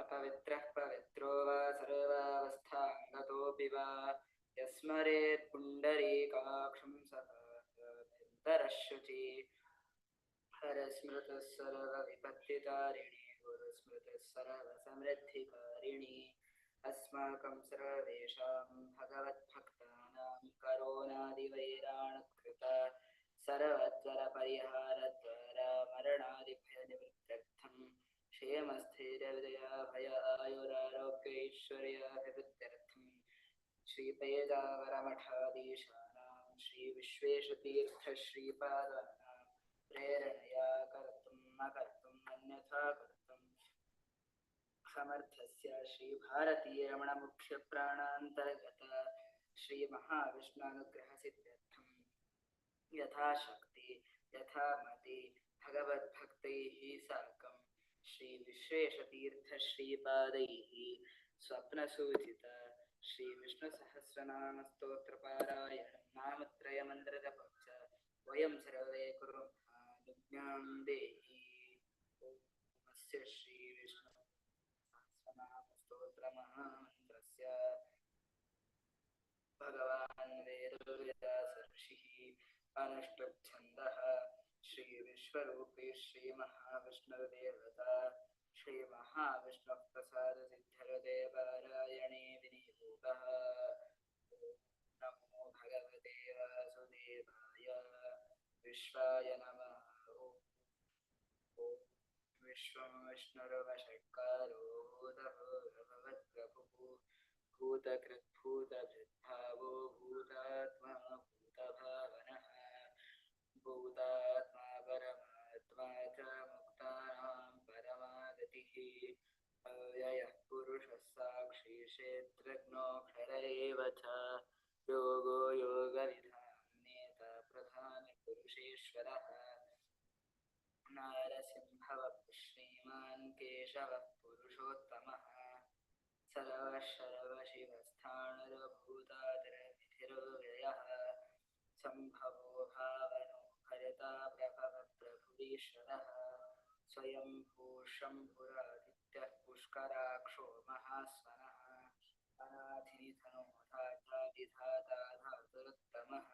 अपवित्रः पवित्रो वा सर्वावस्थाङ्गतोऽपि वा यस्मरेत् अस्माकं सर्वेषां भगवद्भक्तानां करोनादिवैराणकृत सर्वज्वरपरिहारद्वारा मरणादिभयनिवृत्त्यर्थं क्षेमस्थैर्यविदया भय आयुरारोग्यैश्वर्याभिवृद्ध्यर्थं श्रीपेजावरमठाधीशानां श्रीविश्वेशतीर्थश्रीपादानां प्रेरणया कर्तुम् अकर्तुम् अन्यथा कर्तुम् समर्थस्य श्रीभारतीरमणमुख्यप्राणान्तर्गत श्रीमहाविष्णुनुग्रहसिद्ध्यर्थं। यथाशक्ति यथा मति भगवद्भक्तैः साकं श्रीविश्वेशतीर्थश्रीपादैः स्वप्नसूचित श्रीविष्णुसहस्रनामस्तोत्रपारायणं नामत्रयमन्त्रजपं च वयं सर्वे कुर्मः अनुज्ञां देहि ॐ अस्य श्रीविष्णु सहस्रनामस्तोत्रमहामन्त्रस्य भगवान् वेदव्यासर्षिः अनुष्टुप्छन्दः श्रीविश्वरूपी श्रीमहाविष्णुर्देवता श्रीमहाविष्णुः प्रसादसिद्धिर्देवारायणे विनियोगः। ॐ नमो भगवते वासुदेवाय। विश्वाय भूतकृद्भूतभृद्भावो भूतात्मा भूतभावनः भूतात्मा परमात्मा च अव्ययः पुरुषः साक्षी क्षेत्रज्ञोऽक्षर एव च। योगो योगविधानेता प्रधानपुरुषेश्वरः नारसिंहः श्रीमान् केशवः पुरुषोत्तमः सर्वशर्वशिवस्थाणुरभूतातिरविधिर्व्ययः सम्भवो भावनो भरता प्रभवप्रभुरीश्वरः स्वयं भूषम्भुरादित्यः पुष्कराक्षो महास्वनः अनाधिनिधनो धातादिधाता धातुरुत्तमः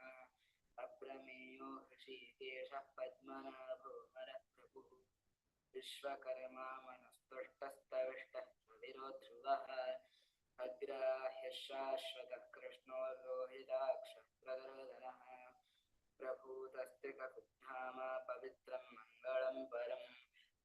अप्रमेयो हृषीकेशः पद्मनाभो विश्वकर्मा मनस्तुष्टस्तविष्टः विरोध्रुवः अग्राह्यः शाश्वतः कृष्णो पवित्रं मङ्गलं परम्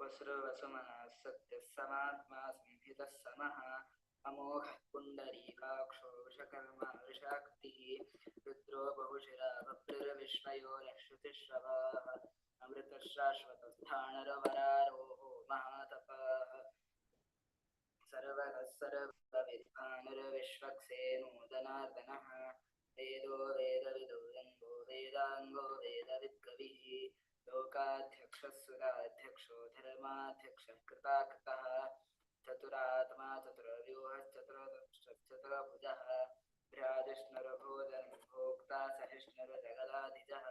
वसुरवसुमनः सत्यः समात्मा संहितः समः अमोघः पुण्डरीकाक्षो वृषकर्मा वृषाक्तिः रुद्रो बहुशिरा भक्तिर्विश्वयो नश्रुतिश्रवाः अमृतः शाश्वतस्थाणरवरारोहो महातपाः सर्वगः सर्वविद्वानुर्विश्वक्सेनोदनार्दनः वेदो वेदविदो रङ्गो वेदाङ्गो वेदविद्कविः लोकाध्यक्षः सुराध्यक्षो धर्माध्यक्षः कृताकृतः चतुरात्मा चतुरव्यूहश्चतुरचतुरभुजः भ्राजिष्णुरभोजनं भोक्ता सहिष्णुरजगदाधिजः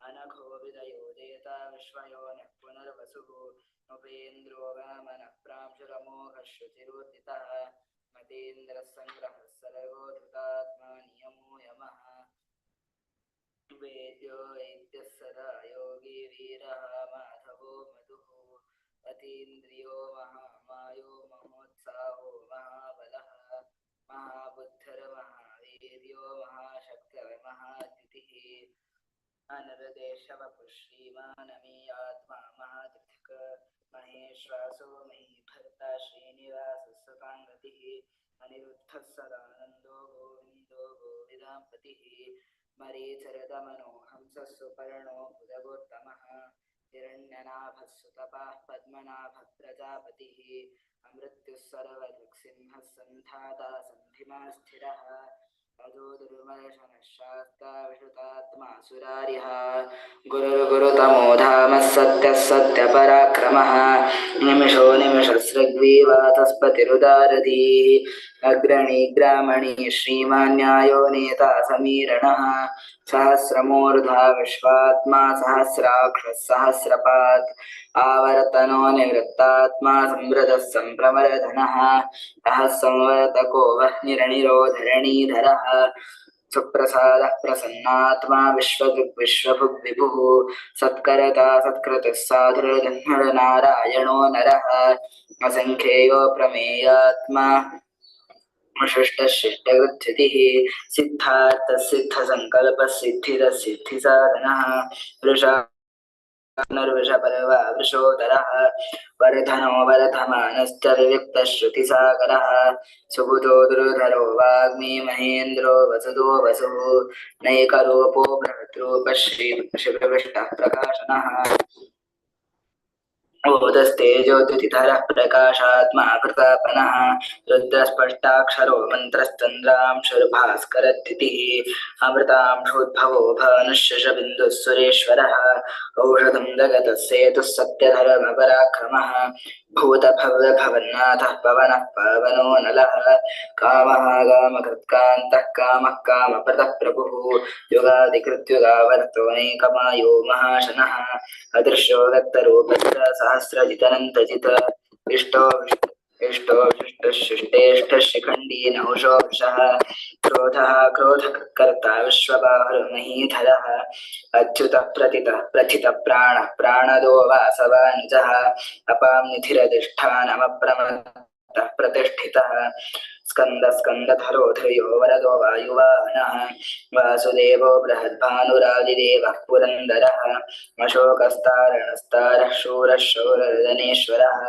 अनघो विदयो देता विश्वयो नः पुनर्वसुः नृपेन्द्रो वामनः प्रांशुरमोघः शुचिरोदितः मतेन्द्रः सङ्ग्रहः धृतात्मा नियमो यमः वेद्यो महतीन्द्रियो महामायो महोत्साहो महाबलः महाबुद्धिर्महावीर्यो महाशक्तिर्महाद्युतिः अनरदेशवपुः श्रीमानमीयात्मा महातीर्थक महेश्वासो महीभर्ता श्रीनिवासस्वताङ्गतिः अनिरुद्धः सदानन्दो गोविन्दो गोविदाम्पतिः मरीचरदमनो हंसः सुपर्णो बुधगोत्तमः हिरण्यनाभः सुतपाः पद्मनाभः प्रजापतिः अमृत्युः सर्वदृक्सिंहः सन्धाता सन्धिमा स्थिरः गुरुर्गुरुतमो धामः सत्यः सत्यपराक्रमः निमिषो निमिषस्रग्वीवातस्पतिरुदारधीः अग्रणी ग्रामणी श्रीमान्यायो नेता समीरणः। सहस्रमूर्धा विश्वात्मा सहस्राक्षः सहस्रपात् आवर्तनो निवृत्तात्मा संवृतः सम्प्रमरधनः यः संवर्तको वह्निरनिरो धरणीधरः सुप्रसादः प्रसन्नात्मा विश्वदृक् विश्वभुग् विभुः। सत्करता, सत्कृतः साधुर्जन्मनारायणो नरः। असङ्ख्येयो प्रमेयात्मा। शिष्टशिष्टगृच्छतिः सिद्धार्थः सिद्धसङ्कल्पः सिद्धिदः सिद्धिसाधनः वृषा पुनर्वृषपर्वा वृषोदरः वर्धनो वर्धमानश्च विविक्तश्रुतिसागरः सुबुधो दुर्धरो वाग्मी महेन्द्रो वसुदो वसुः। नैकरूपो बृहद्रूपः श्रीशिवविष्टः प्रकाशनः ओदस्तेजोद्युतिधरः प्रकाशात्मा प्रतापनः रुद्रस्पष्टाक्षरो मन्त्रश्चन्द्रांशुर्भास्करद्युतिः अमृतांशोद्भवो भानुशशबिन्दुः सुरेश्वरः, औषधं जगतः सेतुः सत्यधर्मपराक्रमः भूतभव्यभवन्नाथः पवनः पावनो नलः, कामः कामकृत्कान्तः कामः कामप्रदः प्रभुः युगादिकृत्युगावर्तोऽनेकमायो महाशनः, अदृश्यो व्यक्तरूपस्य सहस्रजितनन्तजित इष्टो क्रोध क्रोध क्रोधः क्रोधकर्ता विश्वबाहुर्महीधरः अच्युतः प्रतितः प्रथितः प्राणः प्राणदो वासवानुजः अपां निधिरधिष्ठानमप्रमत्तः प्रतिष्ठितः स्कन्द स्कन्दधरो ध्रुयो वरदो वायुवाहनः वासुदेवो बृहद्भानुरादिदेवः पुरन्दरः अशोकस्तारणस्तारः शूरः शौरर्दनेश्वरः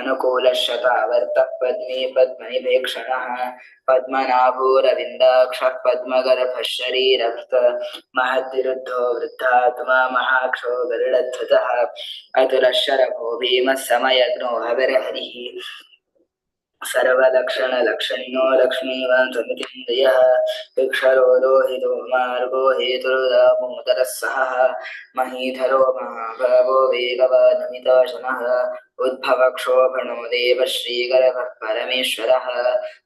अनुकूलः शतावर्तः पद्मी पद्मनिभेक्षणः पद्मनाभोरविन्दाक्षः पद्मगर्भः शरीरभृत महद्विरुद्धो वृद्धात्मा महाक्षो गरुडध्वजः अतुलः शरभो भीमः समयग्नो हविर्हरिः सर्वलक्षणलक्षण्यो लक्ष्मीवान् समितिन्द्रियः विक्षरो लोहितो मार्गो महीधरो उद्भवक्षोभणो देवः श्रीगर्भः परमेश्वरः।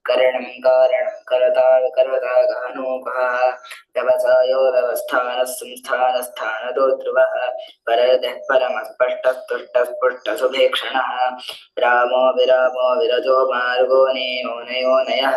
करणं कारणं करता करता गहनोपः व्यवसायो व्यवस्थानः संस्थानस्थानतो ध्रुवः परदः परमस्पष्टस्तुष्टस्पुष्टसुभेक्षणः रामो विरामो विरजो मार्गो नेयो नयो नयः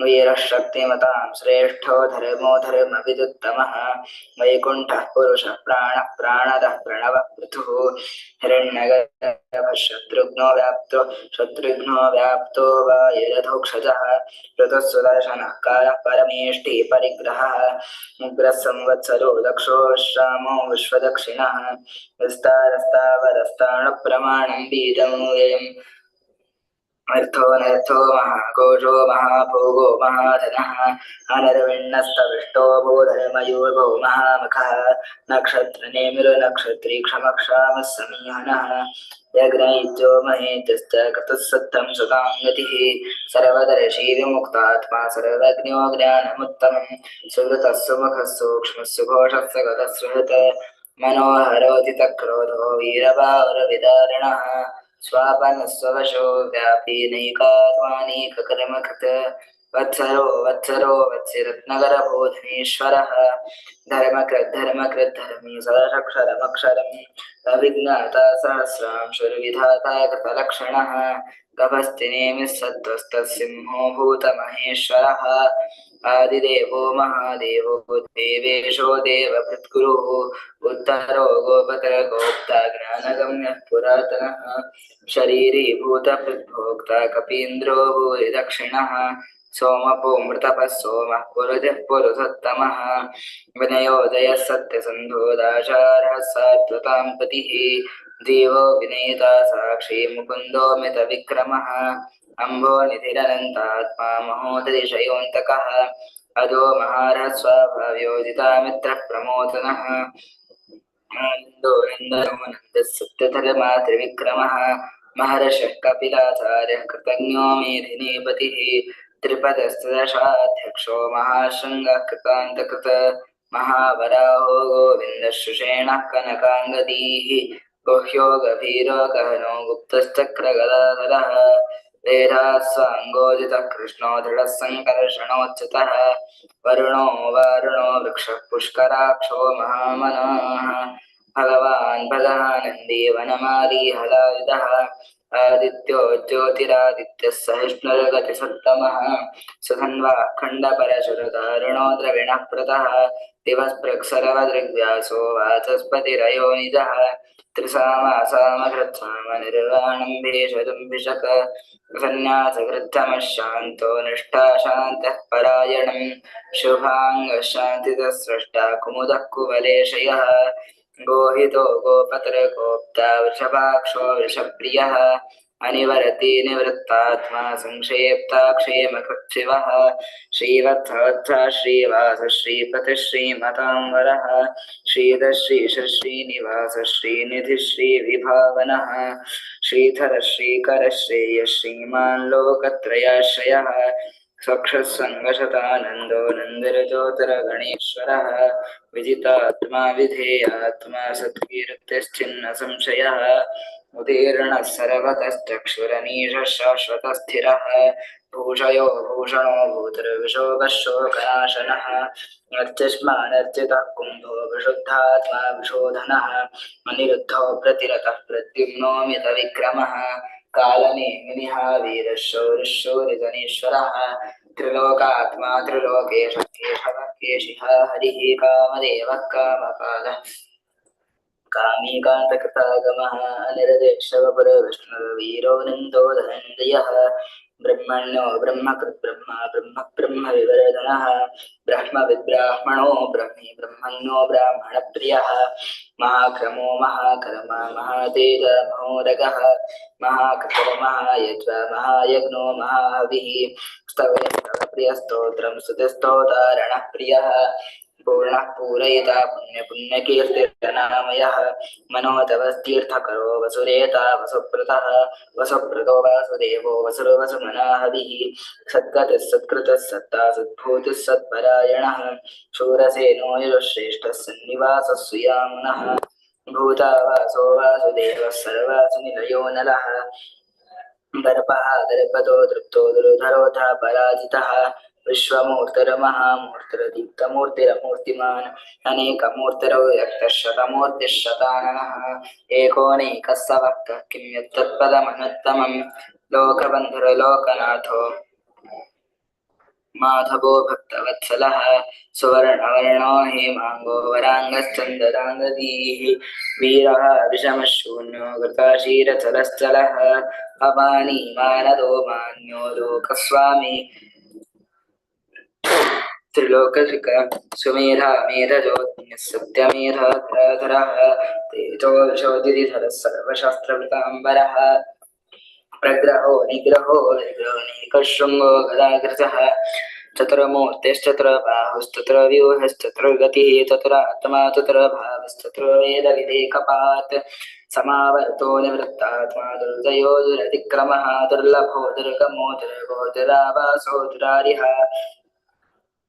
वीरः शक्तिमतां श्रेष्ठो धर्मो धर्मविदुत्तमः। वैकुण्ठः पुरुषः प्राणः, प्राणदः प्रणवः पृथुः। हिरण्यगर्भः शत्रुघ्नो व्याप्तो शत्रुघ्नो व्याप्तो वायुरधोक्षजः। ऋतुः सुदर्शनः परमेष्टि परिग्रहः। उग्रः संवत्सरो दक्षो श्रामो विश्वदक्षिणः। विस्तारस्तावरस्ताणुप्रमाणं व्ययम् अर्थो नर्थो महाकोशो महाभोगो महाधनः अनर्विण्णस्तविष्टो भूधर्मयूर्भो महामुखः नक्षत्रनेमिरुनक्षत्री क्षमक्षामः समीहनः यज्ञयुजो महेजश्च कृतः सत्तं सुतां गतिः सर्वदर्शी विमुक्तात्मा सर्वज्ञो ज्ञानमुत्तमं सुहृतः सुमुखः सूक्ष्मः सुघोषः सगतः सुहृत् मनोहरोदितक्रोधो वीरभावरविदारिणः स्वापनस्वशो व्यापी नैकात्मानीककर्मकृत वत्सरो वत्सरो वत्सिरत्नगरबोधनेश्वरः। धर्मकृद्धर्मकृद्धर्मी सहस्रक्षरमक्षरम् अविज्ञाता सहस्रांशुर्विधाता कृतलक्षणः। गभस्तिनेमिः सत्त्वस्तसिंहो भूतमहेश्वरः। आदिदेवो महादेवो देवेशो देवभृद्गुरुः उत्तरो गोपतरगोप्ता ज्ञानगम्यः पुरातनः शरीरीभूतभृद्भोक्ता कपीन्द्रो भूरि दक्षिणः सोमपो मृतपः सोमः पुरुजः पुरुषोत्तमः विनयोदयः सत्यसन्धो सात्वतां पतिः देवो विनयिता साक्षी मुकुन्दो मितविक्रमः। अम्भो निधिरनन्तात्मा महोदधिशयोऽन्तकः अदो महारः स्वभाव्योदिता मित्रः प्रमोदनः आनन्दो नन्दनो नन्दः सत्यधर्मा त्रिविक्रमः महर्षः कपिलाचार्यः कृतज्ञो मेधिनीपतिः। त्रिपदस्तदशाध्यक्षो महाशृङ्गः कृतान्तकृत। महावराहो गोविन्दशुषेणः कनकाङ्गदीः। गुह्यो गभीरो गहनो गुप्तश्चक्रगदाधरः वेदास्वाङ्गोदितः कृष्णो दृढः सङ्कर्षणोच्युतः वरुणो वारुणो वृक्षः पुष्कराक्षो महामनाः भगवान् भगानन्दी वनमाली हलायुधः आदित्यो ज्योतिरादित्यः सहिष्णुर्गतिसत्तमः। सुधन्वा खण्डपरशुरदारुणो द्रविणः प्रतः दिवस्पृक्सरवदृग्व्यासो वाचस्पतिरयो निजः। त्रिसामासामकृत्सामनिर्वाणं भेषदुम्भिषक सन्न्यासकृत्तमशान्तो निष्ठा शान्तः परायणं शुभाङ्गशान्तितः स्रष्टा कुमुदः कुवलेशयः गोहितो गोपत्रगोप्ता वृषभाक्षो वृषप्रियः, अनिवरति निवृत्तात्मा संक्षेप्ता क्षेमकृच्छिवः, श्रीवत्सवत्सा श्रीवास श्रीपतिः श्रीमताम्बरः श्रीधः श्रीश श्रीनिवास श्रीनिधिः श्रीविभावनः श्रीधर श्रीकर श्रेयः श्रीमान् लोकत्रयाश्रयः स्वक्षसङ्गशतानन्दो नन्दिरजोतरगणेश्वरः विजितात्मा विधेयात्मा सत्कीर्तिश्चिन्न संशयः उदीर्णः सर्वतश्चक्षुरनीशः शाश्वतस्थिरः भूषयो भूषणो भूतिर्विशोकशोकनाशनः नर्चिष्मानर्चितः कुम्भो विशुद्धात्मा विशोधनः अनिरुद्धो प्रतिरतः प्रद्युम्नो मितविक्रमः कालनेमिनिः वीरः शौरिः शौरिजनेश्वरः त्रिलोकात्मा त्रिलोकेश केशवः केशिः हरिः कामदेवः कामपालः कामीकान्तकृतागमः अनिरदेक्षवपुरविष्णुर्वीरो नन्दो धनञ्जयः ब्रह्मण्यो, ब्रह्मकृत् ब्रह्मा, ब्रह्म ब्रह्मविवर्धनः ब्रह्मविद्ब्राह्मणो ब्रह्मी ब्रह्मण्यो, ब्राह्मणप्रियः, महाक्रमो, महाकर्मा, महातेज महोरगः महाकृतर्मः यज्वा महायज्ञो महाहविः स्तवस्तवप्रियस्तोत्रं स्तुतिस्तोतारणः प्रियः। पूर्णः पूरयिता पुण्यपुण्यकीर्तिर्नामयः मनोतवस्तीर्थकरो वसुरेता वसुप्रतः वसुप्रतो वासुदेवो वसुर्वसुमनाहविः सद्गतिः सत्कृतः सत्ता सद्भूतिः सत्परायणः शूरसेनो युश्रेष्ठः सन्निवासः सुयामुनः भूतावासो वासुदेवः सर्वासुनिलयो नलः दर्पः दर्पतो तृप्तो दुर्धरोधा पराजितः विश्वमूर्तिर्महामूर्तिरदीप्तमूर्तिरमूर्तिमान् अनेकमूर्तिरो यक्तशतमूर्तिशताननः एकोनैकः स वक्तः किं यत्तत्पदमनुत्तमं लोकबन्धुरलोकनाथो माधवो भक्तवत्सलः सुवर्णवर्णो हेमाङ्गो वराङ्गश्चन्दराङ्गदीः वीरः विषमशून्यो घृताशीरचलश्चलः अपानी मानदो मान्यो लोकस्वामी त्रिलोकशिख सुमेधा मेधज्योतिः सत्यमेधधरः तेजो विशोधिधरः सर्वशास्त्रवृताम्बरः, प्रग्रहो निग्रहो विग्रहणैकशृङ्गो गदाग्रजः चतुर्मूर्तिश्चतुर्बाहुश्चतुर्व्यूहश्चतुर्गतिः चतुरात्मा चतुर्भावश्चतुर् वेदविधेकपात् समावर्तो निवृत्तात्मा दुर्जयो दुरतिक्रमः, दुर्लभो दुर्गमो दुर्गो दुरावासो दुरारिः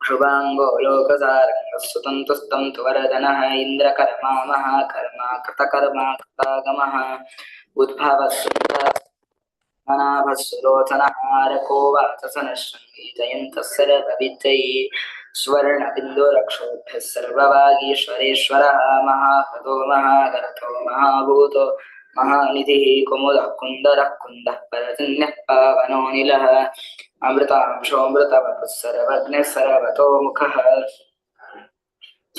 शुभाङ्गो लोकसारङ्गः सुतन्तुस्तन्तु वरदनः इन्द्रकर्मा, महाकर्मा, कृतकर्मा, कृतागमः उद्भवः सुन्दरः मनाभस्वलोचनहारको वाचसनशृङ्गी जयन्तः सरकविजयी स्वर्णबिन्दुरक्षोभ्यः सर्ववागीश्वरेश्वरः महाहतो महागर्थो, महाभूतो महानिधिः कुमुदः कुन्दरः कुन्दः परजन्यः पावनोऽनिलः अमृतांशोऽमृतवपुः सर्वज्ञः सर्वतो मुखः।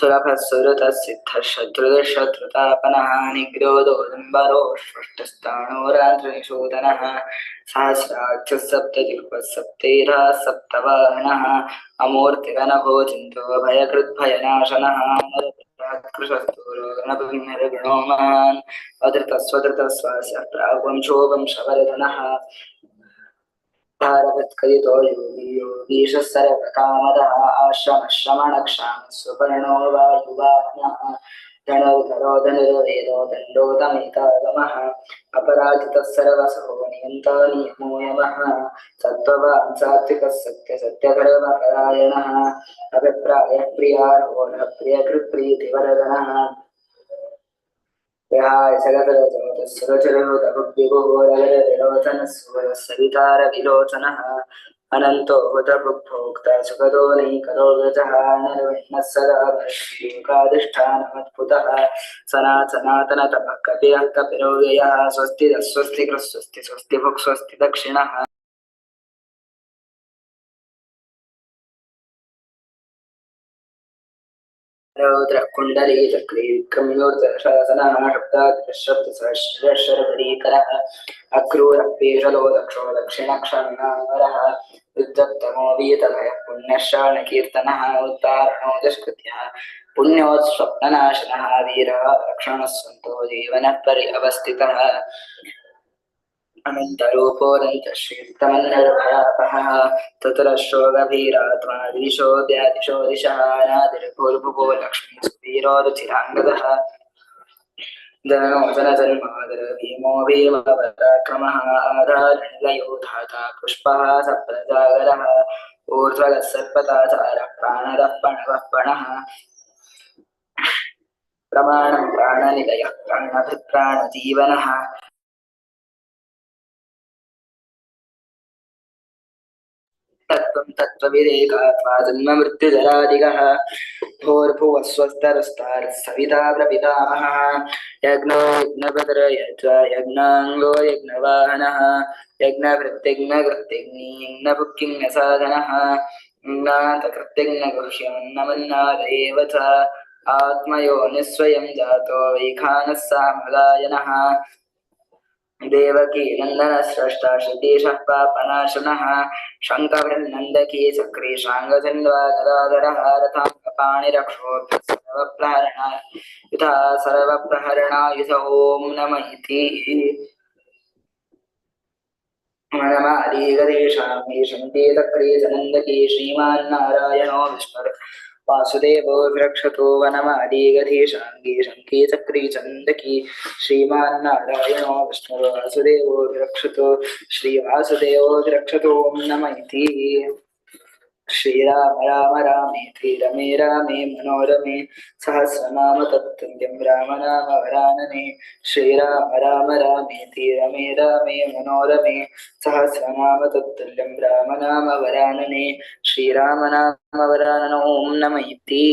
सुलभः सुरतः सिद्धः शत्रुदशत्रुतापनः निग्रोधोदम्बरोष्वष्टस्थाणोरात्रिनिषूदनः सहस्राक्षः सप्तजिह्वः सप्तैरः सप्तवाहनः। अमूर्तिगणभो चिन्तो भयकृद्भयनाशनः कृशस्तूरो महान् अधृतस्वधृतस्वास्य प्राग्वंशो वंशवर्धनः भारवत्कलितो योगी योगीश सर्वकामदः सुपर्णो वायुवाहनः धनुर्धरो धनुर्वेदो दण्डोदमितागमः अपराजितः सर्वसहो नियन्तो नियमो यमः सत्त्ववान् सात्विकः सत्यसत्यधर्मपरायणः अभिप्रायः प्रियारोहः प्रियकृत्प्रीतिवरदनः विहाय सगतरजोतस्सुरचरविलोचनः अनन्तो हुतभुक्भोक्ता सुखदो नैकरो गजः निर्विण्णः सदा स्वस्ति स्वस्ति भुक् स्वस्ति दक्षिणः रौद्र कुण्डली चक्री विक्रम्योर्दशासनः शब्दाशब्दसहस्रशर्वरीकरः अक्रूरः पेशलो दक्षो दक्षिणक्षणावरः युद्धत्तमो वीतभयः पुण्यश्राणकीर्तनः उद्धारणो दुष्कृत्यः पुण्योत्स्वप्ननाशनः वीरः रक्षणः सन्तो जीवनः पर्यवस्थितः अनन्तरूपोदन्तश्रीतमन्नर्भयापहः तत्रश्रो गभीरात्मा दिशो द्यादिशो दिशः नादिर्भूर्भुवो लक्ष्मी सुवीरो रुचिराङ्गदः भीमो भीमपराक्रमः आधारणलयो पुष्पः सप्रजागरः ऊर्ध्वगः प्रणः प्रमाणं प्राणनिलयः प्राणभिप्राणजीवनः तत्त्वं तत्त्वविदेकात्मा जन्ममृत्युजरादिगः भोर्भुवः स्वस्तरस्तारः सविता प्रपितामहः यज्ञो यज्ञाङ्गो यज्ञवाहनः। च। आत्मयो निःस्वयं जातो वैखानः देवकी नन्दनस्रष्टा श्रुतीशः पापनाशनः शङ्कभिर्नन्दकी चक्री शाङ्गधन्वा गदाधरः रथाङ्गपाणिरक्षोभ्यः सर्वप्रहरणा यथा सर्वप्रहरणायुध ॐ नम इति मनमादीगदेशां शङ्केतक्री चनन्दकी श्रीमान्नारायणो विष्णुर् वासुदेवो विरक्षतो वनमादीगधीशाङ्गी शङ्की चक्री चन्दकी। श्रीमान्नारायणो विष्णुर्वासुदेवो विरक्षतो। श्रीवासुदेवो विरक्षतो नम इति। श्रीराम राम रामेति रमे रामे मनोरमे सहस्रनाम तत्तुल्यं राम नाम वरानने श्रीराम राम रामेति रमे रामे मनोरमे सहस्रनाम तत्तुल्यं राम नाम वरानने श्रीराम नाम वरानन ॐ नम इति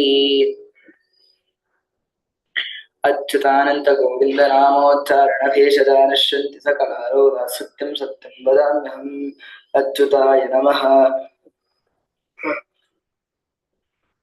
अच्युतानन्त गोविन्द नामोच्चारणभेषजा नश्यन्ति सकलारोगा सत्यं सत्यं वदाम्यहम् अच्युताय नमः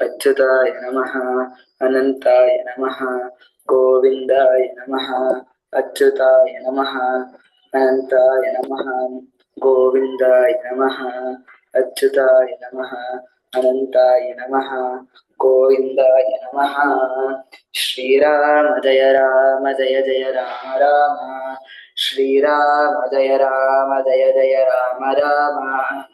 अच्युताय नमः, अनन्ताय नमः, गोविन्दाय नमः, अच्युताय नमः, अनन्ताय नमः, गोविन्दाय नमः, अच्युताय नमः, अनन्ताय नमः, गोविन्दाय नमः। श्रीराम जय राम, जय जय राम राम। श्रीराम जय राम, जय जय राम राम।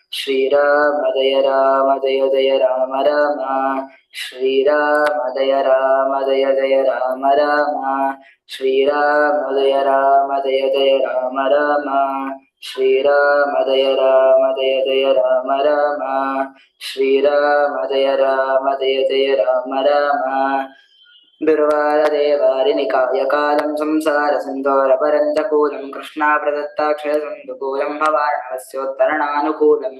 श्रीरामदय रामदय दय राम राम श्रीरामदय रामदय दय राम राम श्रीरामदय रामदय दय राम राम श्रीरामदय रामदय दय राम राम श्रीरामदय रामदय दय राम राम बिर्वादेवारिनिकायकालं संसारसिन्दोरपरन्दकूलं कृष्णाप्रदत्ताक्षरसन्दुकूलं भवार्णवस्योत्तरणानुकूलं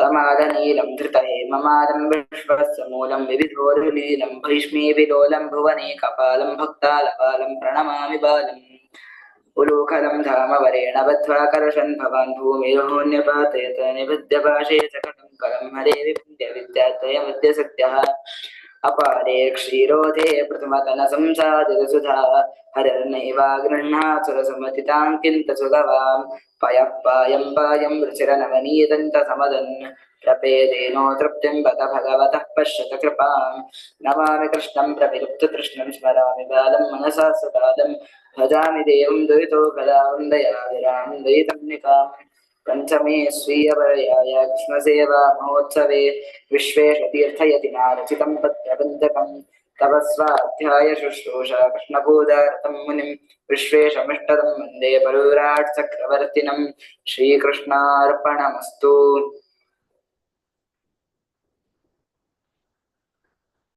तमादनीलं धृतहेममादं विश्वस्य मूलं विविधोर्विलीलं भैष्मीविलोलं भुवने कपालं भक्तालपालं प्रणमामि बालम् उलूखलं धामवरेण बद्ध्वा कर्षन् भवान् भूमिर्होन्यपातयत निबद्ध पाशे सकटं करं हरे विद्य विद्यात्रयमिद्य सत्यः अपारे क्षीरोधे प्रथमतन संसादितसुधा हरर्नैवा गृह्णासुरसमतितां किन्त सुगवां पयः पायं पायं रुचिरनवनीदन्तसमदन् प्रपेदेनो तृप्तिं बत भगवतः पश्यत कृपां नमामि कृष्णं प्रविलुप्तकृष्णं स्मरामि बालं मनसा सदालं भजामि देवं द्वैतो कलावन्दयाविरां द्वैतम्निकाम् पञ्चमे स्वीयपर्याय कृष्णसेवा महोत्सवे विश्वेशतीर्थयतिना रचितं पद्यपञ्चकं तव स्वाध्याय शुश्रूषा कृष्णपूजारतं मुनिं विश्वेशमिष्टदं वन्दे परुराट् चक्रवर्तिनं श्रीकृष्णार्पणमस्तु